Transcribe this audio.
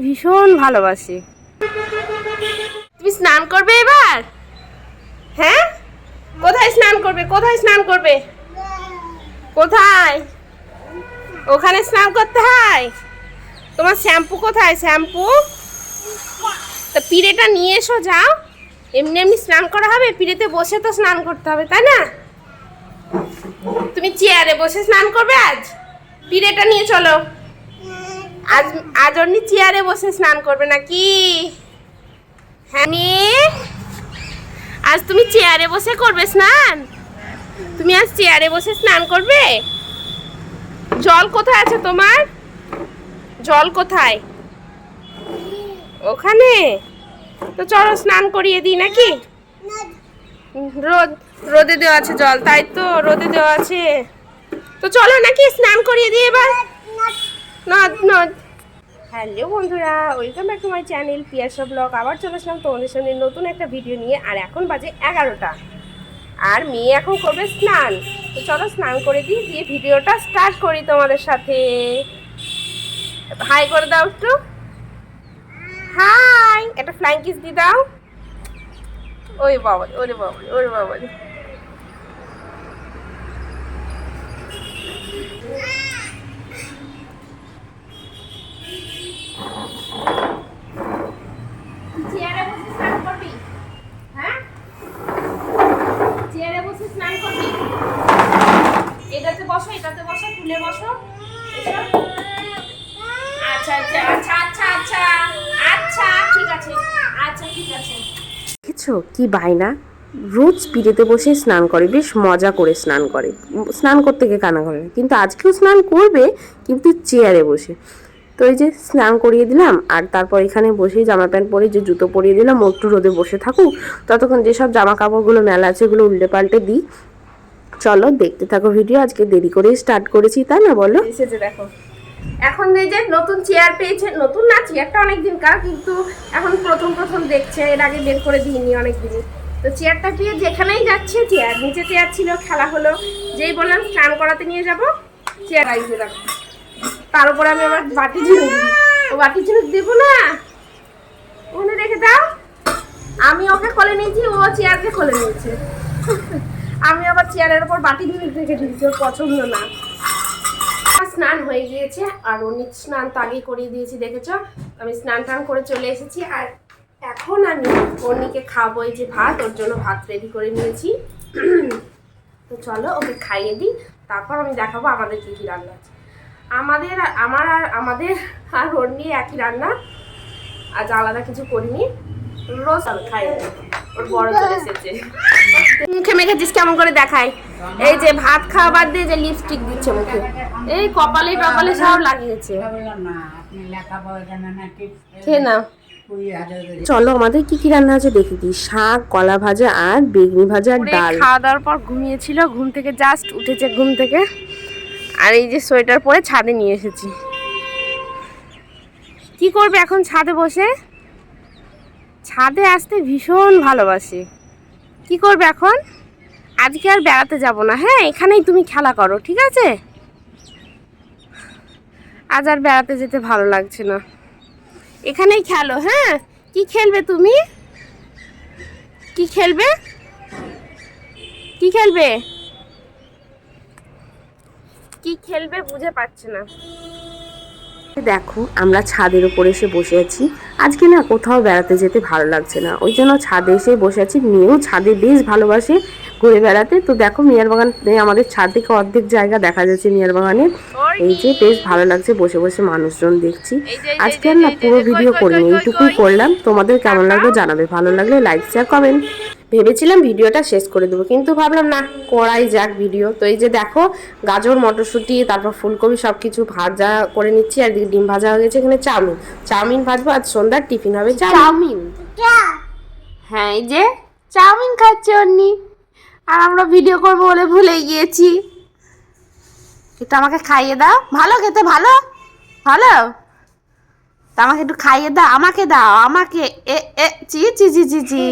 ভীষণ ভালোবাসি। তুমি স্নান করবে এবার? হ্যাঁ? কোথায় স্নান করবে? কোথায় স্নান করবে? কোথায়? ওখানে স্নান করতে হয়? তোমার শ্যাম্পু কোথায়? শ্যাম্পু? তা পিড়েটা নিয়ে এসো, যাও। এমনি এমনি স্নান করা হবে, পিড়েতে বসে তো স্নান করতে হবে, তাই না? তুমি চেয়ারে বসে স্নান করবে আজ? পিড়েটা নিয়ে চলো। আজ আজ অন্য চেয়ারে বসে স্নান করবে নাকি? হ্যাঁ? আজ তুমি চেয়ারে বসে করবে স্নান? তুমি আজ চেয়ারে বসে স্নান করবে? জল কোথায় আছে তোমার? জল কোথায়? ওখানে? তো চলো স্নান করিয়ে দিই নাকি? রোদ রোদে দেওয়া আছে জল তাই তো রোদে দেওয়া আছে। তো চলো নাকি স্নান করিয়ে দিই এবার? নদ নদ। হ্যালো বন্ধুরা, welcome back to my channel Piyasa blog. আবার চলে আসলাম তোমাদের সঙ্গে নতুন একটা ভিডিও নিয়ে, আর এখন বাজে এগারোটা। আর মেয়ে এখন করবে স্নান। তো চলো স্নান করে দিই, দিয়ে ভিডিওটা স্টার্ট করি তোমাদের সাথে। হাই করে দাও একটু। হাই, একটা ফ্লাইং কিস দিয়ে দাও। ওই বাবা ওরে বাবা ওরে বাবা চেয়ারে বসে স্নান করবি হ্যাঁ চেয়ারে বসে স্নান করবি এটাতে বসো, এটাতে বসো, তুলে বসো। আচ্ছা আচ্ছা আচ্ছা কি বায়না? রোজ পিড়েতে বসে স্নান করে, বেশ মজা করে স্নান করে। স্নান করতে গিয়ে কানা করে কিন্তু আজকেও স্নান করবে, কিন্তু চেয়ারে বসে। তো এই যে স্নান করিয়ে দিলাম, আর তারপর এখানে বসেই জামা প্যান্ট পরে, যে জুতো পরিয়ে দিলাম একটু রোদে বসে থাকুক। ততক্ষণ যেসব জামা কাপড়গুলো মেলা আছে এগুলো উল্টে পাল্টে দিই। চলো দেখতে থাকো ভিডিও আজকে দেরি করেই স্টার্ট করেছি, তাই না বলো? দেখো, এখন এই যে নতুন চেয়ার পেয়েছে, নতুন না চেয়ারটা অনেক দিন কার, কিন্তু এখন প্রথম প্রথম দেখছে, এর আগে বের করে দিইনি অনেক দিনই তো চেয়ারটা পেয়ে যেখানেই যাচ্ছে চেয়ার নিচে চেয়ার ছিল, খেলা হলো, যেই বললাম, স্নান করাতে নিয়ে যাব চেয়ার আইছে দেখো। তার উপরে আমি আবার বাটি ঝিনুক বাটি ঝিনুক দেবো না? ওখানে রেখে দাও। আমি ওকে খোলে নিয়েছি, ও চেয়ারকে খোলে নিয়েছে। আমি আবার চেয়ারের উপর বাটি ঝিনুক রেখে দিয়েছি, ওর পছন্দ না। স্নান হয়ে গিয়েছে, আর অনেক স্নান তো আগেই করিয়ে দিয়েছি, দেখেছ? আমি স্নান টান করে চলে এসেছি, আর এখন আমি অন্যকে খাব, এই যে ভাত, ওর জন্য ভাত রেডি করে নিয়েছি। তো চলো ওকে খাইয়ে দিই, তারপর আমি দেখাবো আমাদের কী কী রান্না আছে। আমাদের, আমার আর, আমাদের আর ওর নিয়ে একই রান্না, আজ আলাদা কিছু করিনি। রোজ আমি খাই ওর বড় চলে এসেছে মুখে মেখেছিস কেমন করে দেখায়। এই যে ভাত খাওয়া বাদ দিয়ে যে লিপস্টিক দিচ্ছে মুখে। এই কপালে টপালে সব লাগিয়েছে। না না খেয়ে করে চলো আমাদের কি কি রান্না আছে দেখে দিই। শাক কলা ভাজা আর বেগুনি ভাজা আর ডাল। খাওয়া দাওয়ার পর ঘুমিয়েছিল ঘুম থেকে জাস্ট উঠেছে ঘুম থেকে। আর এই যে সোয়েটার পরে ছাদে নিয়ে এসেছি। কি করবে এখন ছাদে বসে? ছাদে আসতে ভীষণ ভালোবাসে। কি করবে এখন? আজকে আর বেড়াতে যাব না হ্যাঁ? এখানেই তুমি খেলা করো, ঠিক আছে? আজ আর বেড়াতে যেতে ভালো লাগছে না। এখানেই খেলো হ্যাঁ? কি খেলবে তুমি? কি খেলবে? কি খেলবে? কি খেলবে বুঝে পাচ্ছে না। দেখো আমরা ছাদের উপর এসে বসে আছি। আজকে না কোথাও বেড়াতে যেতে ভালো লাগছে না। ওই জন্য ছাদে এসে বসে আছি। মেয়েও ছাদে বেশ ভালোবাসে ঘুরে বেড়াতে। তো দেখো মিয়ার বাগান আমাদের ছাদ থেকে অর্ধেক জায়গা দেখা যাচ্ছে মিয়ার বাগানে এই যে বেশ ভালো লাগছে বসে বসে মানুষজন দেখছি। আজকে আর না পুরো ভিডিও করিনি এইটুকুই করলাম। তোমাদের কেমন লাগল জানাবে। ভালো লাগলে লাইক শেয়ার কমেন্ট ভেবেছিলাম ভিডিওটা শেষ করে দেবো কিন্তু ভাবলাম না করাই যাক ভিডিও। তো এই যে দেখো গাজর মটরশুঁটি তারপর ফুলকপি সব কিছু ভাজা করে নিচ্ছি আর ডিম ভাজা হয়ে গেছে এখানে চাউমিন। চাউমিন ভাজবো আর সন্ধ্যার টিফিন হবে চাউমিন। হ্যাঁ এই যে চাউমিন খাচ্ছে অন্নি। আর আমরা ভিডিও করব বলে ভুলে গিয়েছি। একটু আমাকে খাইয়ে দাও। ভালো খেতে ভালো? ভালো? তা আমাকে একটু খাইয়ে দাও আমাকে দাও আমাকে এ এ চি চি চি চি চি।